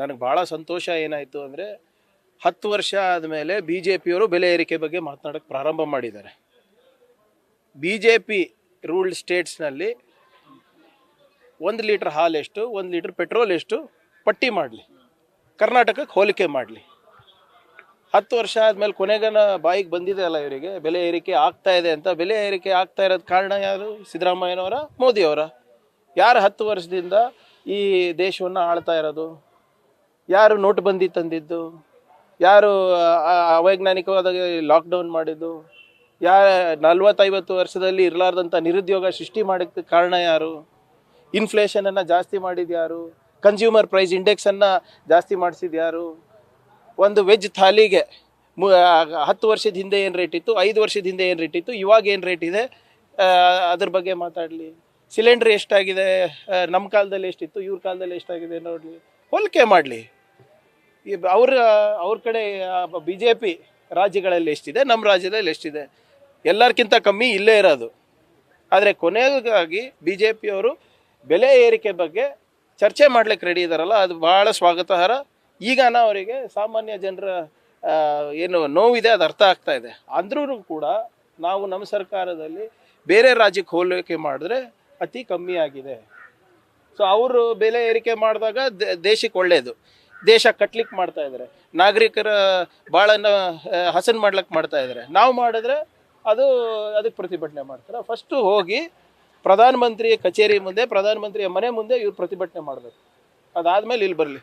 ನನಗೆ ಭಾಳ ಸಂತೋಷ ಏನಾಯಿತು ಅಂದರೆ ಹತ್ತು ವರ್ಷ ಆದಮೇಲೆ ಬಿ ಜೆ ಪಿಯವರು ಬೆಲೆ ಏರಿಕೆ ಬಗ್ಗೆ ಮಾತನಾಡೋಕ್ಕೆ ಪ್ರಾರಂಭ ಮಾಡಿದ್ದಾರೆ. ಬಿ ಜೆ ಪಿ ರೂಲ್ಡ್ ಸ್ಟೇಟ್ಸ್ನಲ್ಲಿ ಒಂದು ಲೀಟ್ರ್ ಹಾಲು ಎಷ್ಟು, ಒಂದು ಲೀಟ್ರ್ ಪೆಟ್ರೋಲ್ ಎಷ್ಟು, ಪಟ್ಟಿ ಮಾಡಲಿ, ಕರ್ನಾಟಕಕ್ಕೆ ಹೋಲಿಕೆ ಮಾಡಲಿ. ಹತ್ತು ವರ್ಷ ಆದಮೇಲೆ ಕೊನೆಗನ ಬಾಯಿಗೆ ಬಂದಿದೆ ಅಲ್ಲ ಇವರಿಗೆ, ಬೆಲೆ ಏರಿಕೆ ಆಗ್ತಾ ಇದೆ ಅಂತ. ಬೆಲೆ ಏರಿಕೆ ಆಗ್ತಾ ಇರೋದು ಕಾರಣ ಯಾರು? ಸಿದ್ದರಾಮಯ್ಯನವರ, ಮೋದಿಯವರ? ಯಾರು ಹತ್ತು ವರ್ಷದಿಂದ ಈ ದೇಶವನ್ನು ಆಳ್ತಾ ಇರೋದು? ಯಾರು ನೋಟ್ಬಂದಿ ತಂದಿದ್ದು? ಯಾರು ಅವೈಜ್ಞಾನಿಕವಾದ ಲಾಕ್ಡೌನ್ ಮಾಡಿದ್ದು? ಯಾರ, ನಲ್ವತ್ತೈವತ್ತು ವರ್ಷದಲ್ಲಿ ಇರಲಾರ್ದಂಥ ನಿರುದ್ಯೋಗ ಸೃಷ್ಟಿ ಮಾಡೋಕ್ಕೆ ಕಾರಣ ಯಾರು? ಇನ್ಫ್ಲೇಷನನ್ನು ಜಾಸ್ತಿ ಮಾಡಿದ್ದು ಯಾರು? ಕನ್ಸ್ಯೂಮರ್ ಪ್ರೈಸ್ ಇಂಡೆಕ್ಸನ್ನು ಜಾಸ್ತಿ ಮಾಡಿಸಿದ್ದು ಯಾರು? ಒಂದು ವೆಜ್ ಥಾಲಿಗೆ ಮು- ಹತ್ತು ವರ್ಷದ ಹಿಂದೆ ಏನು ರೇಟ್ ಇತ್ತು? ಐದು ವರ್ಷದ ಹಿಂದೆ ಏನು ರೇಟ್ ಇತ್ತು? ಇವಾಗ ಏನು ರೇಟ್ ಇದೆ? ಅದ್ರ ಬಗ್ಗೆ ಮಾತಾಡಲಿ. ಸಿಲಿಂಡ್ರ್ ಎಷ್ಟಾಗಿದೆ? ನಮ್ಮ ಕಾಲದಲ್ಲಿ ಎಷ್ಟಿತ್ತು? ಇವ್ರ ಕಾಲದಲ್ಲಿ ಎಷ್ಟಾಗಿದೆ ನೋಡಲಿ. ಹೋಲಿಕೆ ಮಾಡಲಿ. ಅವ್ರ ಅವ್ರ ಕಡೆ ಬಿ ಜೆ ಪಿ ರಾಜ್ಯಗಳಲ್ಲಿ ಎಷ್ಟಿದೆ, ನಮ್ಮ ರಾಜ್ಯದಲ್ಲಿ ಎಷ್ಟಿದೆ? ಎಲ್ಲರಿಗಿಂತ ಕಮ್ಮಿ ಇಲ್ಲೇ ಇರೋದು. ಆದರೆ ಕೊನೆಗಾಗಿ ಬಿ ಜೆ ಪಿಯವರು ಬೆಲೆ ಏರಿಕೆ ಬಗ್ಗೆ ಚರ್ಚೆ ಮಾಡ್ಲಿಕ್ಕೆ ರೆಡಿ ಇದ್ದಾರಲ್ಲ ಅದು ಭಾಳ ಸ್ವಾಗತಾರ್ಹ. ಈಗಾನ ಅವರಿಗೆ ಸಾಮಾನ್ಯ ಜನರ ಏನು ನೋವಿದೆ, ಅದು ಅರ್ಥ ಆಗ್ತಾ ಇದೆ. ಅಂದ್ರೂ ಕೂಡ ನಾವು ನಮ್ಮ ಸರ್ಕಾರದಲ್ಲಿ ಬೇರೆ ರಾಜ್ಯಕ್ಕೆ ಹೋಲಿಕೆ ಮಾಡಿದ್ರೆ ಅತಿ ಕಮ್ಮಿ ಆಗಿದೆ. ಸೊ ಅವರು ಬೆಲೆ ಏರಿಕೆ ಮಾಡಿದಾಗ ದೇಶಕ್ಕೆ ಒಳ್ಳೆಯದು ದೇಶ ಕಟ್ಲಿಕ್ಕೆ ಮಾಡ್ತಾ ಇದ್ದಾರೆ ನಾಗರಿಕರ ಬಾಳನ್ನ ಹಸನ್ ಮಾಡ್ಲಿಕ್ಕೆ ಮಾಡ್ತಾ ಇದ್ದಾರೆ ನಾವು ಮಾಡಿದ್ರೆ ಅದು ಅದಕ್ಕೆ ಪ್ರತಿಭಟನೆ ಮಾಡ್ತಾರೆ. ಫಸ್ಟು ಹೋಗಿ ಪ್ರಧಾನಮಂತ್ರಿ ಕಚೇರಿ ಮುಂದೆ, ಪ್ರಧಾನಮಂತ್ರಿಯ ಮನೆ ಮುಂದೆ ಇವ್ರು ಪ್ರತಿಭಟನೆ ಮಾಡಬೇಕು. ಅದಾದ್ಮೇಲೆ ಇಲ್ಲಿ ಬರಲಿ.